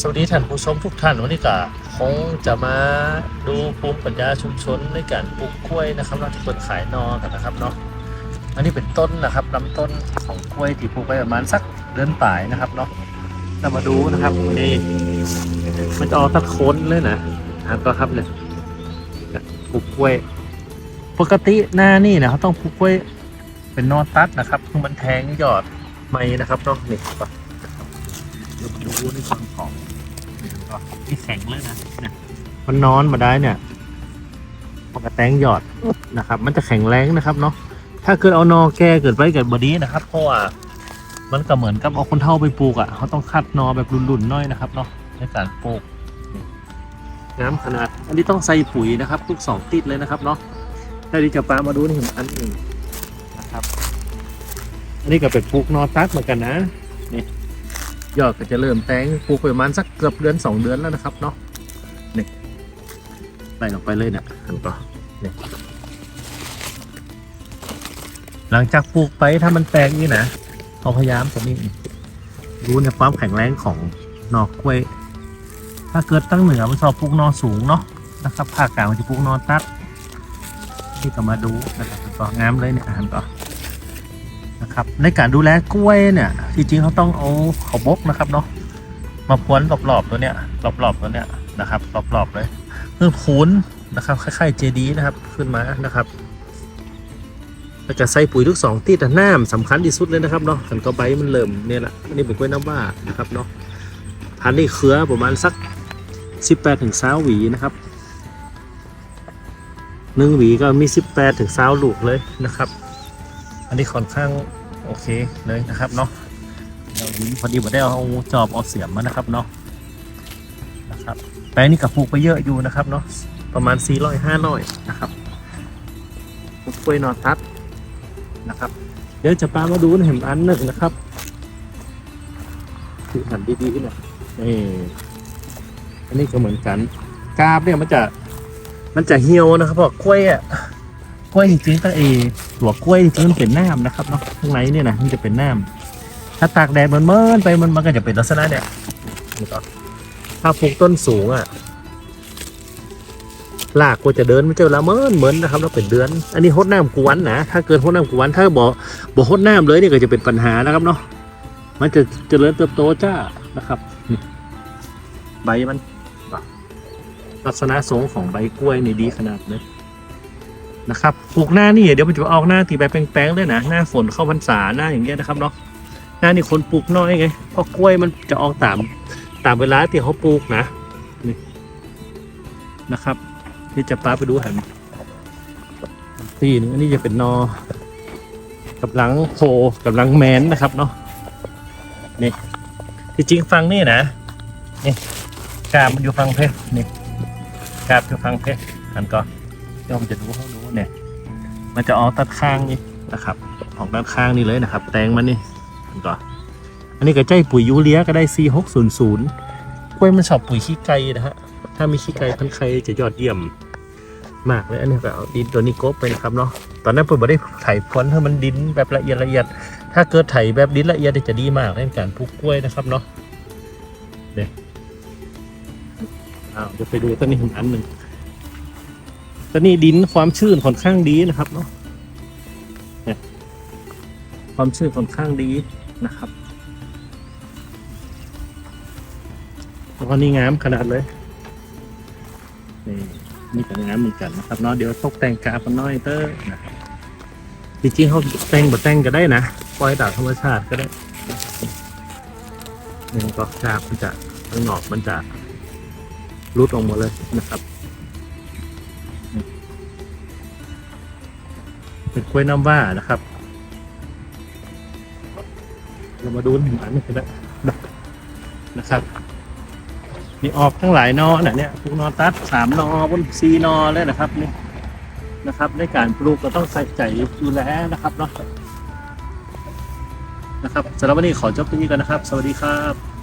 สวัสดีท่านผู้ชมทุกท่านวันนี้ก็คงจะมาดูภูมิปัญญาชุมชนในการปลูกกล้วยนะครับเราที่เปิดขายนอกันนะครับเนาะอันนี้เป็นต้นนะครับลำต้นของกล้วยที่ปลูกไปประมาณสักเดือนปลายนะครับเนาะเรามาดูนะครับนี่มันจะออกตะโคนเลยนะนะครับก็ครับเนี่ยปลูกกล้วย ปกติหน้านี่นะเขาต้องปลูกกล้วยเป็นนอตัดนะครับคือมันแทงยอดไม้นะครับเนาะนี่ ก็ดูดูในส่วนของที่แข็งเลยนะเนี่ยมันนอนมาได้เนี่ยมันกระแตงหยอดนะครับ มันจะแข็งแรงนะครับเนาะถ้าเกิดเอานอแก่เกิดไปเกิดบดี้นะครับ เพราะว่ามันก็เหมือนกับเอาคนเท่าไปปลูกอะเขาต้องคัดนอแบบรุ่นๆน้อยนะครับเนาะในการปลูกน้ำขนาด อันนี้ต้องใส่ปุ๋ยนะครับ ทุกสองติดเลยนะครับเนาะถ้าดีจะปามาดูนี่เห็นอันหนึ่งนะครับ อันนี้ก็เป็นปลูกนอตัดเหมือนกันนะนี่ ยอดก็จะเริ่มแตงปลูกไปประมาณสักเกือบเดือนสองเดือนแล้วนะครับเนาะนี่ไล่ลงไปเลยเนี่ยหันต่อนี่หลังจากปลูกไปถ้ามันแตกนี่นะเราพยายามตรงนี้รู้ในความแข็งแรงของหนอกกล้วย ถ้าเกิดตั้งเหนือมันชอบปลูกนอสูงเนาะนะครับภาคกลางมันจะปลูกนอตัดที่ก็มาดูนะครับก็งามเลยเนี่ยหันต่อ ครับในการดูแลกล้วยเนี่ย จริงๆเขาต้องเอาเขาบกนะครับเนาะมาพรวนรอบๆตัวเนี้ยรอบๆตัวเนี้ยนะครับรอบๆเลยเพื่อพูนนะครับคล้ายๆเจดีนะครับขึ้นมานะครับแล้วก็ใส่ปุ๋ยทุกสองที่แต่น้ำสำคัญที่สุดเลยนะครับเนาะขันก็ใบมันเริ่มเนี่ยแหละอันนี้เป็นกล้วยน้ำว่านะครับเนาะพันธุ์นี่เครือประมาณสัก 18ถึง20หวีนะครับหนึ่งหวีก็มี 18ถึง20ลูกเลยนะครับ อันนี้ค่อนข้าง อเคเลยนะครับเนาะพอดีผมได้เอาจอบเอาเสียมมานะครับเนาะนะครับแปลงนี้กับปลูกไปเยอะอยู่นะครับเนาะประมาณ400 500นะครับกล้วยนอทัดนะครับ เดี๋ยวจะปามาดูเห็นอันหนึ่งนะครับคือหันดีๆหน่อยนี่อันนี้ก็เหมือนกันกาบเนี่ยมันจะมันจะเหี่ยวนะครับพราะกล้วยอะ กล้วยจริงๆก็เอหัวกล้วยจริงๆมันเป็นน้ำนะครับเนาะข้างในเนี่ยนะมันจะเป็นน้ำถ้าตากแดดมันเมินไปมันมันก็จะเป็นลักษณะเนี่ยถ้าปลูกต้นสูงอะรากก็จะเดินไมันจะละเมินเหมือนนะครับแล้วเป็นเดือน อันนี้หดน้ำกวนนะถ้าเกินหดน้ำกวนถ้าบ่บ่หดน้ำเลยเนี่ก็จะเป็นปัญหานะครับเนาะมันจะจะเจริญเติบโตจ้านะครับ ใบมันลักษณะทรงของใบกล้วยในดีขนาดเลย นะครับปลูกหน้านี่เดี๋ยวมันจะออกหน้าตีใบบแป้งๆเลยนะหน้าฝนเข้าพรรษาหน้าอย่างเงี้ยนะครับเนาะหน้านี่คนปลูกน้อยไงเพราะกล้วยมันจะออกตามตามเวลาที่เขาปลูกนะนี่นะครับที่จะป้าไปดูหันตีนึงอันนี้จะเป็นนอกำลังโผล่กำลังแมนนะครับเนาะนี่ที่จริงฟังนี่นะนี่กาบมันอยู่ฟังเพชรนี่กาบอยู่ฟังเพชรอันก็ เดี๋ยวผมจะดูให้รู้เนี่ย มันจะออกตัดข้างนี่นะครับ ออกด้านข้างนี่เลยนะครับ แตงมันนี่อันก่อนอันนี้ก็ใจปุ๋ยยูเรียก็ได้4600 กล้วยมันชอบปุ๋ยขี้ไก่นะฮะ ถ้ามีขี้ไก่พันไข่จะยอดเยี่ยมมากเลยอันนี้ก็เอาดินตัวนี้กบไปนะครับเนาะ ตอนนั้นผมไม่ได้ไถพรวนให้มันดินแบบละเอียดละเอียด ถ้าเกิดไถแบบดินละเอียดจะดีมากในการปลูกกล้วยนะครับเนาะเดี๋ยอ้าวเดี๋ยวไปดูต้นนี้อีกอันหนึ่ง ตอนนี้ดินความชื้นค่อนข้างดีนะครับเนาะเนี่ยความชื้นค่อนข้างดีนะครับแล้วก็นี่งามขนาดเลยนี่นี่ก็งามเหมือนกันนะครับเนาะเดี๋ยวตกแต่งกาบมันน้อยเตอร์นะครับจริงๆเขาแต่งบ่แต่งก็ได้นะปล่อยตามธรรมชาติก็ได้หนึ่งก็กาบมันจะข้างนอกมันจะรุดออกหมดเลยนะครับ เป็นกล้วยน้ำว่านะครับ เรามาดูหนึ่งอันนี้กันนะครับมีออกทั้งหลายนอน่ะเนี่ยปลูกนอตัดสามนอบนซีนอเลยนะครับนี่นะครับ ในการปลูกก็ต้องใส่ใจดูแลนะครับเนาะนะครับสำหรับวันนี้ขอจบที่นี่กันนะครับ สวัสดีครับ